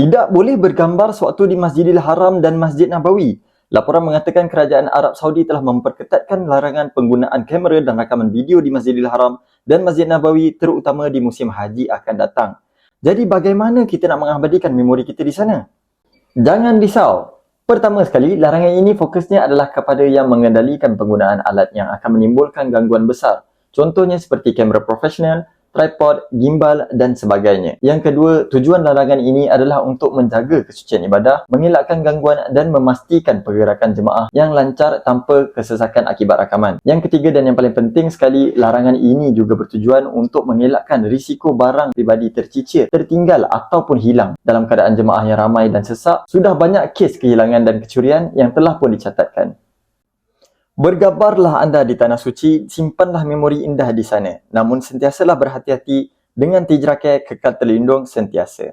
Tidak boleh bergambar sewaktu di Masjidil Haram dan Masjid Nabawi. Laporan mengatakan kerajaan Arab Saudi telah memperketatkan larangan penggunaan kamera dan rakaman video di Masjidil Haram dan Masjid Nabawi terutama di musim haji akan datang. Jadi bagaimana kita nak mengabadikan memori kita di sana? Jangan risau. Pertama sekali, larangan ini fokusnya adalah kepada yang mengendalikan penggunaan alat yang akan menimbulkan gangguan besar. Contohnya seperti kamera profesional, tripod, gimbal dan sebagainya. Yang kedua, tujuan larangan ini adalah untuk menjaga kesucian ibadah, mengelakkan gangguan dan memastikan pergerakan jemaah yang lancar tanpa kesesakan akibat rakaman. Yang ketiga dan yang paling penting sekali, larangan ini juga bertujuan untuk mengelakkan risiko barang pribadi tercicir, tertinggal ataupun hilang. Dalam keadaan jemaah yang ramai dan sesak, sudah banyak kes kehilangan dan kecurian yang telah pun dicatatkan. Bergabarlah anda di Tanah Suci, simpanlah memori indah di sana. Namun sentiasalah berhati-hati dengan tijrake kekal terlindung sentiasa.